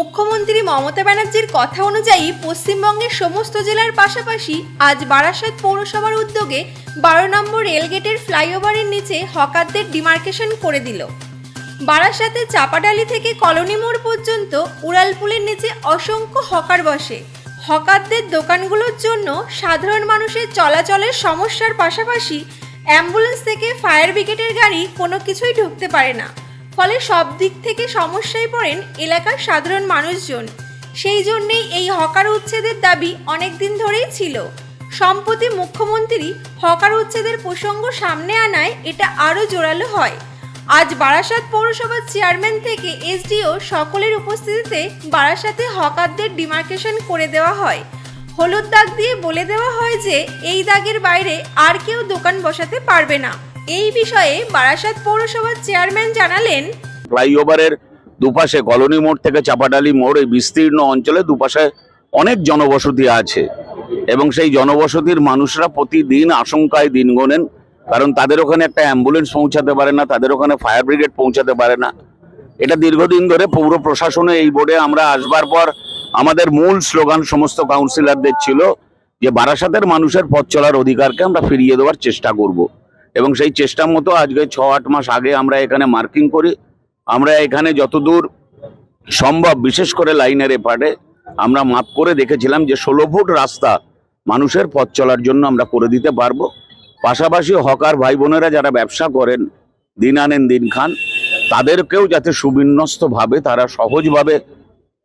মুখ্যমন্ত্রী মমতা ব্যানার্জির কথা অনুযায়ী পশ্চিমবঙ্গের সমস্ত জেলার পাশাপাশি আজ বারাসাত পৌরসভার উদ্যোগে বারো নম্বর রেলগেটের ফ্লাইওভারের নিচে হকারদের ডিমার্কেশন করে দিল। বারাসাতে চাপাডালি থেকে কলোনি মোড় পর্যন্ত উড়ালপুলের নিচে অসংখ্য হকার বসে। হকারদের দোকানগুলোর জন্য সাধারণ মানুষের চলাচলের সমস্যার পাশাপাশি অ্যাম্বুলেন্স থেকে ফায়ার ব্রিগেডের গাড়ি কোনো কিছুই ঢুকতে পারে না। ফলে সব দিক থেকে সমস্যায় পড়েন এলাকার সাধারণ মানুষজন। সেই জন্যেই এই হকার উচ্ছেদের দাবি অনেক দিন ধরেই ছিল। সম্প্রতি মুখ্যমন্ত্রী হকার উচ্ছেদের প্রসঙ্গ সামনে আনায় এটা আরও জোরালো হয়। আজ বারাসাত পৌরসভার চেয়ারম্যান থেকে এসডিও সকলের উপস্থিতিতে বারাসাতে হকারদের ডিমার্কেশন করে দেওয়া হয়। হলুদ দাগ দিয়ে বলে দেওয়া হয় যে, এই দাগের বাইরে আর কেউ দোকান বসাতে পারবে না। এই বিষয়ে বারাসাত পৌরসভার চেয়ারম্যান জানালেন, ফ্লাইওভারের দুপাশে কলোনি মোড় থেকে চাপাডালি মোড় এই বিস্তীর্ণ অঞ্চলে দুপাশে অনেক জনবসতি আছে। এবং সেই জনবসতির মানুষরা প্রতিদিন আশঙ্কায় দিন গোনেন, কারণ তাদের ওখানে একটা অ্যাম্বুলেন্স পৌঁছাতে পারে না, তাদের ওখানে ফায়ার ব্রিগেড পৌঁছাতে পারে না। এটা দীর্ঘদিন ধরে পৌর প্রশাসনে এই বোর্ডে আমরা আসবার পর আমাদের মূল স্লোগান সমস্ত কাউন্সিলরদের ছিল যে বারাসাতের মানুষের পথ চলার অধিকারকে আমরা ফিরিয়ে দেওয়ার চেষ্টা করব। এবং সেই চেষ্টা মতো আজকে ছ, আট মাস আগে আমরা এখানে মার্কিং করি। আমরা এখানে যতদূর সম্ভব, বিশেষ করে লাইনের এপারে, আমরা মাপ করে দেখেছিলাম যে ষোলো ফুট রাস্তা মানুষের পথ চলার জন্য আমরা করে দিতে পারব। পাশাপাশি হকার ভাই বোনেরা যারা ব্যবসা করেন, দিন আনেন, দিন খান, তাদেরকেও যাতে সুবিন্যস্তভাবে তারা সহজভাবে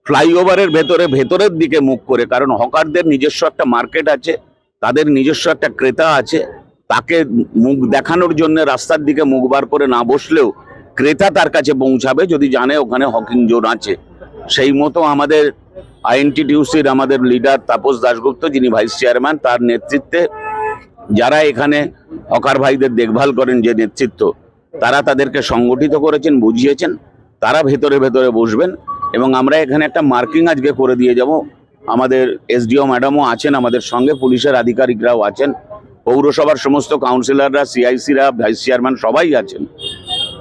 ফ্লাইওভারের ভেতরে, ভেতরের দিকে মুখ করে, কারণ হকারদের নিজস্ব একটা মার্কেট আছে, তাদের নিজস্ব একটা ক্রেতা আছে তাকে মুখ দেখানোর জন্য রাস্তার দিকে মুখ বার করে না বসলেও ক্রেতা তার কাছে পৌঁছাবে যদি জানে ওখানে হকিং জোন আছে। সেই মতো আমাদের আইএনটিটিউসির আমাদের লিডার তাপস দাশগুপ্ত, যিনি ভাইস চেয়ারম্যান, তার নেতৃত্বে যারা এখানে হকার ভাইদের দেখভাল করেন যে নেতৃত্ব, তারা তাদেরকে সংগঠিত করেছেন, বুঝিয়েছেন। তারা ভেতরে ভেতরে বসবেন এবং আমরা এখানে একটা মার্কিং আজকে করে দিয়ে যাব। আমাদের এসডিও ম্যাডামও আছেন আমাদের সঙ্গে, পুলিশের আধিকারিকরাও আছেন। পৌরসভার সমস্ত কাউন্সিলররা সিআইসিরা ভাইস চেয়ারম্যান সবাই আছেন।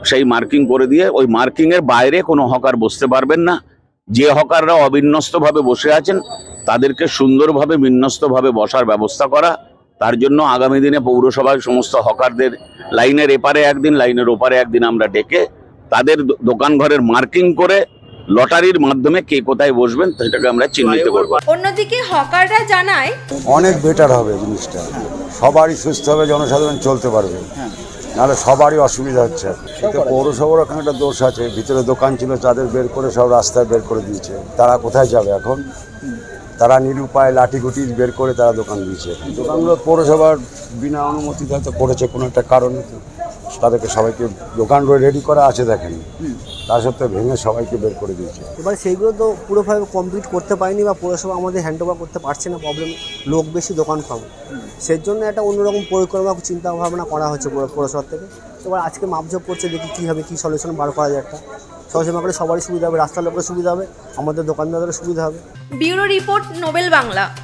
সেই মার্কিং করে দিয়ে ওই মার্কিং এর বাইরে কোনো হকার বসতে পারবেন না। যে হকাররা অবিন্যস্তভাবে বসে আছেন, তাদেরকে সুন্দরভাবে বিন্যস্তভাবে বসার ব্যবস্থা করা। তার জন্য আগামী দিনে পৌরসভার সমস্ত হকারদের লাইনের এপারে একদিন, লাইনের ওপারে একদিন আমরা ডেকে তাদের দো- দোকান ঘরের মার্কিং করে লটারির মাধ্যমে কে কোথায় বসবেন সেটাকে আমরা চিহ্নিত করব। অন্যদিকে হকাররা জানায় অনেক বেটার হবে জিনিসটা। সবারই সুস্থ হবে জনসাধারণ চলতে পারবে। নাহলে সবারই অসুবিধা হচ্ছে। এতে পৌরসভার ওখানে একটা দোষ আছে। ভিতরে দোকান ছিল তাদের বের করে সব রাস্তায় বের করে দিয়েছে। তারা কোথায় যাবে এখন? তারা নিরুপায় লাঠিগুটি বের করে তারা দোকান দিয়েছে। দোকানগুলো পৌরসভার বিনা অনুমতিতে হয়তো করেছে কোনো একটা কারণে। তাদেরকে সবাইকে দোকান রেডি করা আছে দেখেন। তা সত্ত্বেও ভেঙে সবাইকে বের করে দিয়েছে। এবার সেইগুলো তো পুরোভাবে কমপ্লিট করতে পারিনি বা পৌরসভা আমাদের হ্যান্ড ওভার করতে পারছে না প্রবলেম লোক বেশি দোকান কম। সেই জন্য একটা অন্যরকম পরিকল্পনা চিন্তা ভাবনা করা হচ্ছে পৌর- পৌরসভার থেকে। এবার আজকে মাপজোপ করছে দেখি কী হবে কী সলিউশন বার করা যায় একটা। সহজে করে সবারই সুবিধা হবে রাস্তার লোকের সুবিধা হবে আমাদের দোকানদারের সুবিধা হবে। Bureau report Nobel Bangla.